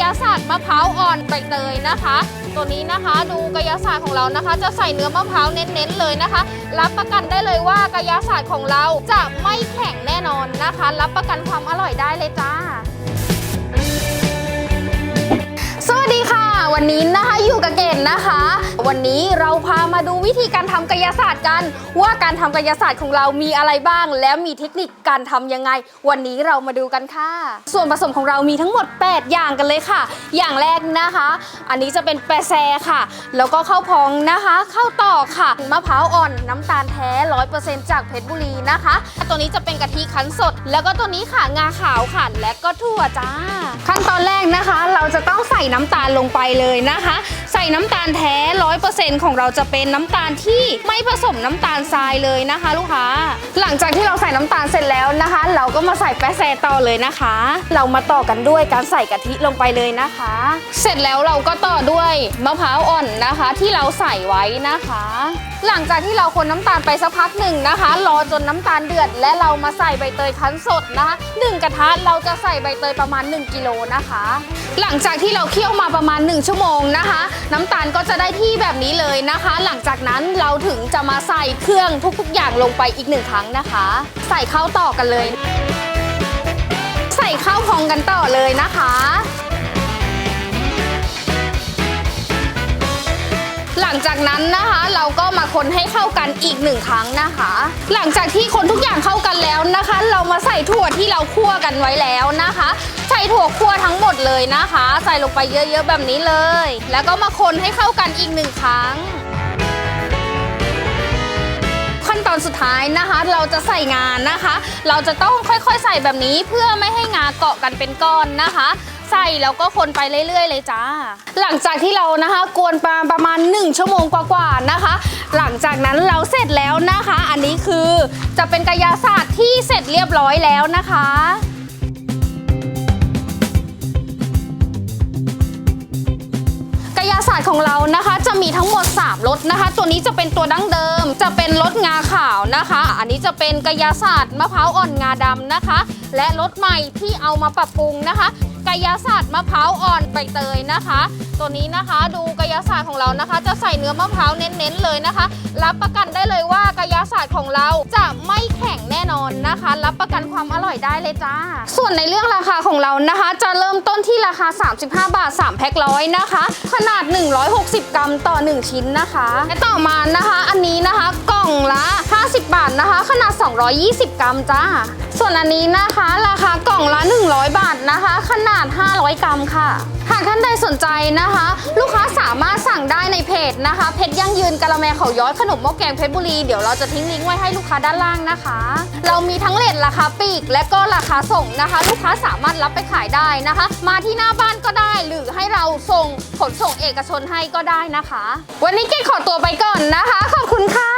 ยาศาสตร์มะพร้าวอ่อนใบเตยนะคะ ตัวนี้นะคะดูกายศาสตร์ของเรานะคะ จะใส่เนื้อมะพร้าวเน้นๆเลยนะคะ รับประกันได้เลยว่ากายศาสตร์ของเราจะไม่แข็งแน่นอนนะคะ รับประกันความอร่อยได้เลยจ้า วันนี้นะคะอยู่กับเกณฑ์นะคะ วันนี้เราพามาดูวิธีการทำกายศาสตร์กัน ว่าการทำกายศาสตร์ของเรามีอะไรบ้าง แล้วมีเทคนิคการทำยังไง วันนี้เรามาดูกันค่ะ ส่วนผสมของเรามีทั้งหมด 8 อย่างกันเลยค่ะ อย่างแรกนะคะ อันนี้จะเป็นแปรแซค่ะ แล้วก็ข้าวพองนะคะข้าวตอกค่ะมะพร้าวอ่อนน้ำตาลแท้ร้อยเปอร์เซ็นต์จากเพชรบุรีนะคะ ตัวนี้จะเป็นกะทิคั้นสด แล้วก็ตัวนี้ค่ะงาขาวค่ะและก็ถั่วจ้า ขั้นตอนแรกนะคะ เราจะต้องใส่น้ำตาลลงไปเลยยนะคะ ใส่น้ำตาลแท้ร้อยเปอร์เซ็นต์ของเราจะเป็นน้ำตาลที่ไม่ผสมน้ำตาลทรายเลยนะคะ ลูกค้า หลังจากที่เราใส่น้ำตาลเสร็จแล้วนะคะ เราก็มาใส่แป้แซต่อเลยนะคะ เรามาต่อกันด้วยการใส่กะทิลงไปเลยนะคะ เสร็จแล้วเราก็ต่อด้วยมะพร้าวอ่อนนะคะ ที่เราใส่ไว้นะคะ หลังจากที่เราคนน้ำตาลไปสักพักหนึ่งนะคะ รอจนน้ำตาลเดือด และเรามาใส่ใบเตยคั้นสดนะคะหนึ่งกระทะเราจะใส่ใบเตยประมาณ 1กิโลนะคะ หลังจากที่เราเคี่ยวมาประมาณ 1 ชั่วโมงนะคะ น้ำตาลก็จะได้ที่แบบนี้เลยนะคะ หลังจากนั้นเราถึงจะมาใส่เครื่องทุกๆ อย่างลงไปอีกหนึ่งครั้งนะคะ ใส่ข้าวต่อกันเลย ใส่ข้าวพองกันต่อเลยนะคะ งจากนั้นนะคะเราก็มาคนให้เข้ากันอีกหนึ่งครั้งนะคะ หลังจากที่คนทุกอย่างเข้ากันแล้วนะคะ เรามาใส่ถั่วที่เราคั่วกันไว้แล้วนะคะ ใส่ถั่วคั่วทั้งหมดเลยนะคะ ใส่ลงไปเยอะๆแบบนี้เลย แล้วก็มาคนให้เข้ากันอีกหนึ่งครั้งขั้นตอนสุดท้ายนะคะเราจะใส่งานนะคะ เราจะต้องค่อยๆใส่แบบนี้เพื่อไม่ให้งาเกาะกันเป็นก้อนนะคะ ใส่แล้วก็คนไปเรื่อยๆ เลยจ้า หลังจากที่เรานะคะ กวนปลาประมาณ 1 ชั่วโมงกว่าๆนะคะ หลังจากนั้นเราเสร็จแล้วนะคะ อันนี้คือจะเป็นกายาศาสตร์ที่เสร็จเรียบร้อยแล้วนะคะกายศาสตร์ของเรานะคะจะมีทั้งหมด 3รสนะคะ ตัวนี้จะเป็นตัวดั้งเดิม จะเป็นรสงาขาวนะคะ อันนี้จะเป็นกายาศาสตร์มะพร้าวอ่อนงาดำนะคะ และรสใหม่ที่เอามาปรับปรุงนะคะ กายศาสตร์มะพร้าวอ่อนใบเตยนะคะ ตัวนี้นะคะดูกายศาสตร์ของเรานะคะ จะใส่เนื้อมะพร้าวเน้นๆเลยนะคะ รับประกันได้เลยว่ากายศาสตร์ของเราจะไม่แข็งแน่นอนนะคะ รับประกันความอร่อยได้เลยจ้า ส่วนในเรื่องราคาของเรานะคะ จะเริ่มต้นที่ราคา 35 บาท 3 แพ็คร้อยนะคะ ขนาด 160 กรัมต่อ 1 ชิ้นนะคะและต่อมานะคะอันนี้นะคะกล่องละ50 บาทนะคะ ขนาด 220 กรัมจ้า ส่วนอันนี้นะคะ ราคากล่องละ1 นะคะ ขนาด 500 กรัมค่ะ หากท่านใดสนใจนะคะ ลูกค้าสามารถสั่งได้ในเพจนะคะเพชรยั่งยืนกะละแมเขาย้อยขนมหม้อแกงเพชรบุรีเดี๋ยวเราจะทิ้งลิงก์ไว้ให้ลูกค้าด้านล่างนะคะ เรามีทั้งเลทราคาปีก และก็ราคาส่งนะคะ ลูกค้าสามารถรับไปขายได้นะคะ มาที่หน้าบ้านก็ได้หรือให้เราส่งขนส่งเอกชนให้ก็ได้นะคะ วันนี้เกดขอตัวไปก่อนนะคะ ขอบคุณค่ะ